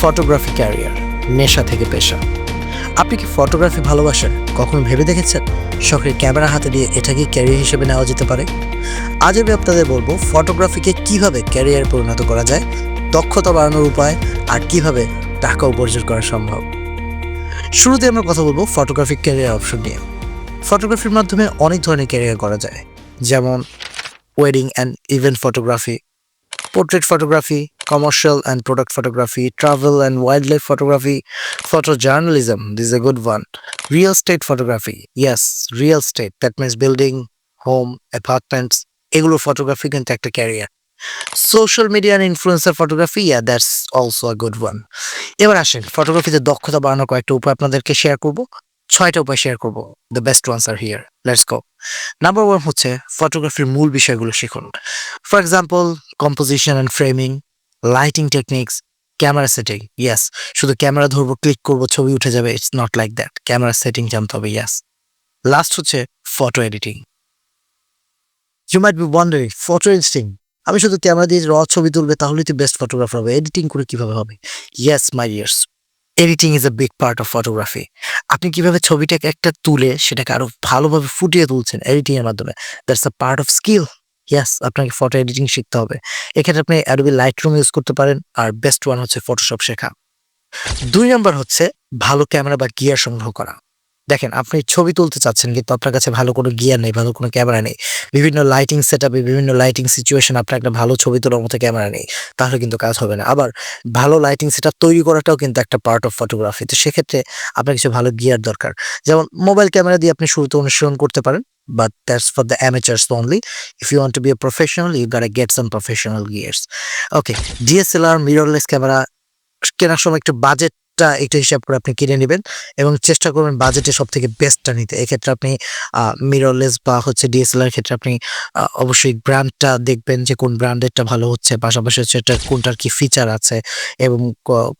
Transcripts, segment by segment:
Photography career, নেশা থেকে পেশা। আপনি কি ফটোগ্রাফি ভালোবাসেন? কখনো ভেবে দেখেছেন? শখের ক্যামেরা হাতে দিয়ে এটাকে ক্যারিয়ার হিসেবে নেওয়া যেতে পারে? আজ আমি আপনাদের বলব, ফটোগ্রাফিকে কীভাবে ক্যারিয়ার পরিণত করা যায়, দক্ষতা বাড়ানোর উপায়, আর কীভাবে টাকা উপার্জন করা সম্ভব। শুরুতে আমরা কথা বলব ফটোগ্রাফিক ক্যারিয়ার অপশন নিয়ে। ফটোগ্রাফির মাধ্যমে অনেক ধরনের ক্যারিয়ার করা যায়। যেমন wedding and event photography portrait photography commercial and product photography travel and wild life photography photo journalism this a good one real estate photography yes real estate that means building home apartments এগুলো photography কিন্তু একটা career social media and influencer photography yeah that's also a good one এবার আসেন ফটোগ্রাফিতে দক্ষতা বাড়ানোর কয়েকটা উপায় আপনাদেরকে শেয়ার করব। ছয়টা উপায় শেয়ার করব the best ones are here let's go number one হচ্ছে ফটোগ্রাফির মূল বিষয়গুলো শিখুন। For example composition and framing lighting techniques camera setting yes শুধু ক্যামেরা ধরবো ক্লিক করব, ছবি উঠে যাবে it's not like that camera setting জানতে হবে ইয়াস লাস্ট হচ্ছে photo editing you might be wondering photo editing আমি শুধু ক্যামেরা দিয়ে র ছবি তুলবে, তাহলেই তো বেস্ট ফটোগ্রাফার হবে। এডিটিং করে কীভাবে হবে? Yes my years editing is a big part of photography আপনি কীভাবে ছবিটাকে একটা তুলে, সেটাকে আরও ভালোভাবে ফুটিয়ে তুলছেন এডিটিং এর মাধ্যমে that's a part of skill yes আপনাকে ফটো এডিটিং শিখতে হবে। এক্ষেত্রে আপনি অ্যাডোবি লাইট রুম ইউজ করতে পারেন, আর বেস্ট ওয়ান হচ্ছে ফটোশপ শেখা। দুই নম্বর হচ্ছে ভালো ক্যামেরা বা গিয়ার সংগ্রহ করা। দেখেন, আপনি ছবি তুলতে চাচ্ছেন, কিন্তু আপনার কাছে ভালো কোনো গিয়ার নেই, ভালো কোনো ক্যামেরা নেই। বিভিন্ন লাইটিং সেট আপে বিভিন্ন লাইটিং সিচুয়েশন আপনার একটা ভালো ছবি তোলার মতো ক্যামেরা নেই, তাহলে কিন্তু কাজ হবে না। আবার ভালো লাইটিং সেট তৈরি করাটাও কিন্তু একটা পার্ট অফ ফটোগ্রাফি তো সেক্ষেত্রে আপনার কিছু ভালো গিয়ার দরকার। যেমন মোবাইল ক্যামেরা দিয়ে আপনি শুরুতে অনুসরণ করতে পারেন but that's for the amateurs only. If you want to be a professional, you gotta get some professional gears. Okay, DSLR mirrorless camera কেনার সময় একটু বাজেটটা একটু হিসাব করে আপনি কিনে নেবেন এবং চেষ্টা করবেন বাজেটে সব থেকে বেস্টটা নিতে। এক্ষেত্রে আপনি মিররলেস বা হচ্ছে ডিএসএলআর ক্ষেত্রে আপনি অবশ্যই ব্র্যান্ডটা দেখবেন যে কোন ব্র্যান্ডেরটা ভালো হচ্ছে, পাশাপাশি হচ্ছে এটা কোনটার কি ফিচার আছে এবং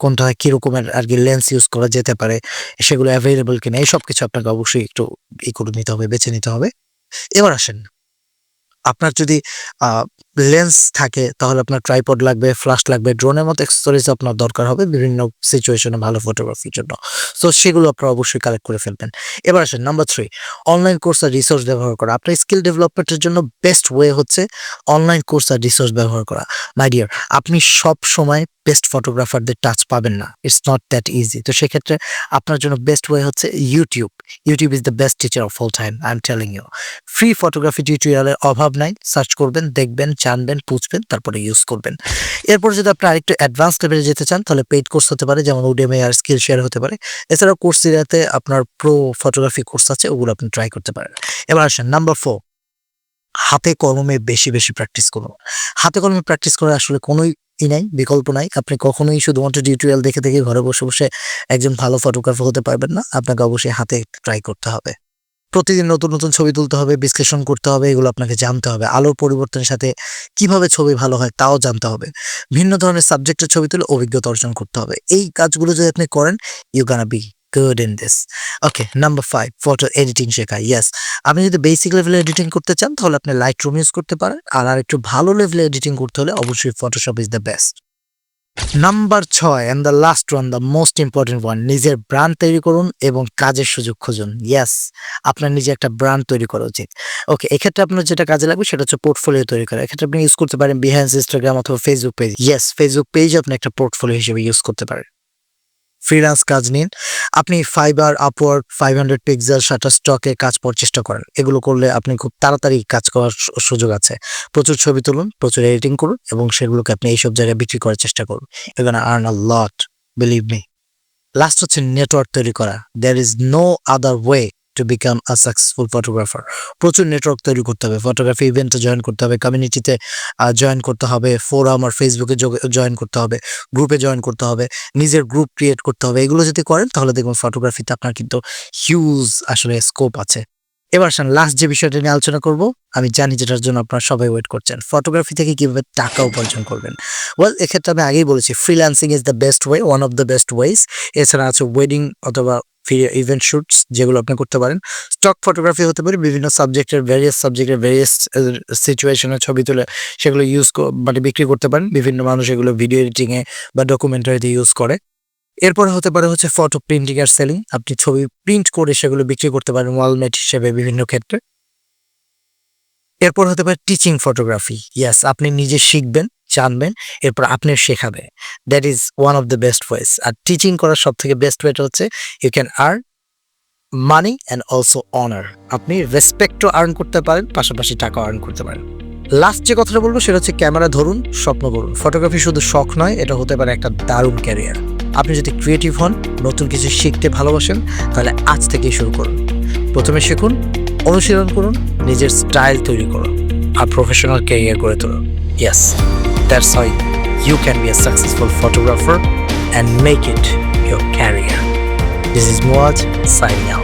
কোনটা কি রকমের আর কি লেন্স ইউজ করা যেতে পারে, সেগুলো অ্যাভেলেবল কিনা, এই সব কিছু আপনাকে অবশ্যই একটু ই করে নিতে হবে, বেছে নিতে হবে। এবার আসেন, আপনার যদি লেন্স থাকে, তাহলে আপনার ট্রাইপড লাগবে ফ্লাশ লাগবে ড্রোনের মতো অ্যাক্সেসরিজ আপনার দরকার হবে বিভিন্ন সিচুয়েশনে ভালো ফটোগ্রাফির জন্য। সো সেগুলো আপনারা অবশ্যই কালেক্ট করে ফেলবেন। এবার আসেন নাম্বার থ্রি অনলাইন কোর্স আর রিসোর্স ব্যবহার করা। আপনার স্কিল ডেভেলপমেন্টের জন্য বেস্ট ওয়ে হচ্ছে অনলাইন কোর্স আর রিসোর্স ব্যবহার করা। মাই ডিয়ার আপনি সব সময় বেস্ট ফটোগ্রাফারদের টাচ পাবেন না। ইটস নট দ্যাট ইজি তো সেক্ষেত্রে আপনার জন্য বেস্ট ওয়ে হচ্ছে YouTube YouTube is the best teacher of all time I am telling you free photography টিউটোরিয়ালের অভাব নাই। সার্চ করবেন, দেখবেন জানবেন বুঝবেন তারপরে ইউজ করবেন। এরপর যদি আপনি আরেকটু অ্যাডভান্স লেভেলে যেতে চান, তাহলে পেইড কোর্স হতে পারে, যেমন উডেমে আর স্কিল শেয়ার হতে পারে। এছাড়াও কোর্স সিরিয়াতে আপনার প্রো ফটোগ্রাফি কোর্স আছে, ওগুলো আপনি ট্রাই করতে পারেন। এবার আসেন নাম্বার ফোর হাতে কলমে বেশি বেশি প্র্যাকটিস করুন। হাতে কলমে প্র্যাকটিস করার আসলে কোনোই ই নাই, বিকল্প নাই। আপনি কখনোই শুধুমাত্র টিউটোরিয়াল দেখে দেখে ঘরে বসে বসে একজন ভালো ফটোগ্রাফার হতে পারবেন না। আপনাকে অবশ্যই হাতে ট্রাই করতে হবে। প্রতিদিন নতুন নতুন ছবি তুলতে হবে, বিশ্লেষণ করতে হবে, এগুলো আপনাকে জানতে হবে। আলোর পরিবর্তনের সাথে কীভাবে ছবি ভালো হয় তাও জানতে হবে। ভিন্ন ধরনের সাবজেক্টের ছবি তুলে অভিজ্ঞতা অর্জন করতে হবে। এই কাজগুলো যদি আপনি করেন you gonna be good in this okay number five photo editing শেখা। ইয়েস আপনি যদি বেসিক লেভেলে এডিটিং করতে চান, তাহলে আপনি লাইট রুম ইউজ করতে পারেন। আর আর একটু ভালো লেভেলে এডিটিং করতে হলে অবশ্যই Photoshop is the best number ছয় and the last one the most important one নিজের ব্র্যান্ড তৈরি করুন এবং কাজের সুযোগ খুঁজুন। ইয়াস আপনার নিজে একটা ব্র্যান্ড তৈরি করা উচিত। ওকে এক্ষেত্রে আপনার যেটা কাজে লাগবে সেটা হচ্ছে পোর্টফোলিও তৈরি করা। এক্ষেত্রে আপনি ইউজ করতে পারেন বিহান্স ইনস্টাগ্রাম অথবা Facebook page yes Facebook page আপনি একটা পোর্টফোলিও হিসেবে ইউজ করতে পারেন। ফ্রিল্যান্স কাজ নিন। আপনি Fiverr Upwork five hundred pixel shutter স্টকে কাজ পাওয়ার চেষ্টা করেন। এগুলো করলে আপনি খুব তাড়াতাড়ি কাজ করার সুযোগ আছে। প্রচুর ছবি তুলুন, প্রচুর এডিটিং করুন এবং সেগুলোকে আপনি এইসব জায়গায় বিক্রি করার চেষ্টা করুন। এখানে earn a lot believe me last হচ্ছে নেটওয়ার্ক তৈরি করা। There is no other way to become a successful photographer প্রচুর নেটওয়ার্ক তৈরি করতে হবে। ফটোগ্রাফি ইভেন্টে জয়েন করতে হবে। কমিউনিটিতে জয়েন করতে হবে। ফোরাম আর ফেসবুকে জয়েন করতে হবে। গ্রুপে জয়েন করতে হবে। নিজের গ্রুপ ক্রিয়েট করতে হবে। এগুলো যদি করেন, তাহলে দেখবেন ফটোগ্রাফিতে আপনার কিন্তু হিউজ আসলে স্কোপ আছে। এবার আসেন লাস্ট যে বিষয়টা নিয়ে আলোচনা করব, আমি জানি যেটার জন্য আপনারা সবাই ওয়েট করছেন। ফটোগ্রাফি থেকে কীভাবে টাকা উপার্জন করবেন? ওয়েল এক্ষেত্রে আমি আগেই বলেছি freelancing is the best way one of the best ways এছাড়া আছে ওয়েডিং অথবা ইভেন্ট শুটস যেগুলো আপনি করতে পারেন। স্টক ফটোগ্রাফি হতে পারে, বিভিন্ন সাবজেক্টের ভেরিয়াস সাবজেক্টের ভেরিয়াস সিচুয়েশনের ছবি তুলে সেগুলো ইউজ মানে বিক্রি করতে পারেন। বিভিন্ন মানুষ এগুলো ভিডিও এডিটিংয়ে বা ডকুমেন্টারিতে ইউজ করে। এরপরে হতে পারে হচ্ছে ফটো প্রিন্টিং আর সেলিং আপনি ছবি প্রিন্ট করে সেগুলো বিক্রি করতে পারেন ওয়ালমেট হিসেবে বিভিন্ন ক্ষেত্রে। এরপর হতে পারে টিচিং ফটোগ্রাফি ইয়াস আপনি নিজে শিখবেন। জানবেন, এরপর আপনি শেখাবে। That is one of the best ways R teaching করার সব থেকে বেস্ট ওয়েটা হচ্ছে you can earn money and also honour আপনি রেসপেক্টও আর্ন করতে পারেন, পাশাপাশি টাকাও আর্ন করতে পারেন। লাস্ট যে কথাটা বলব, সেটা হচ্ছে ক্যামেরা ধরুন, স্বপ্ন করুন ফটোগ্রাফি শুধু শখ নয়, এটা হতে পারে একটা দারুণ ক্যারিয়ার আপনি যদি ক্রিয়েটিভ হন, নতুন কিছু শিখতে ভালোবাসেন, তাহলে আজ থেকেই শুরু করুন। প্রথমে শিখুন, অনুশীলন করুন, নিজের স্টাইল তৈরি করুন, আর প্রফেশনাল ক্যারিয়ার গড়ে তুলুন। Yes, that's how you can be a successful photographer and make it your career. This is Muad signing out.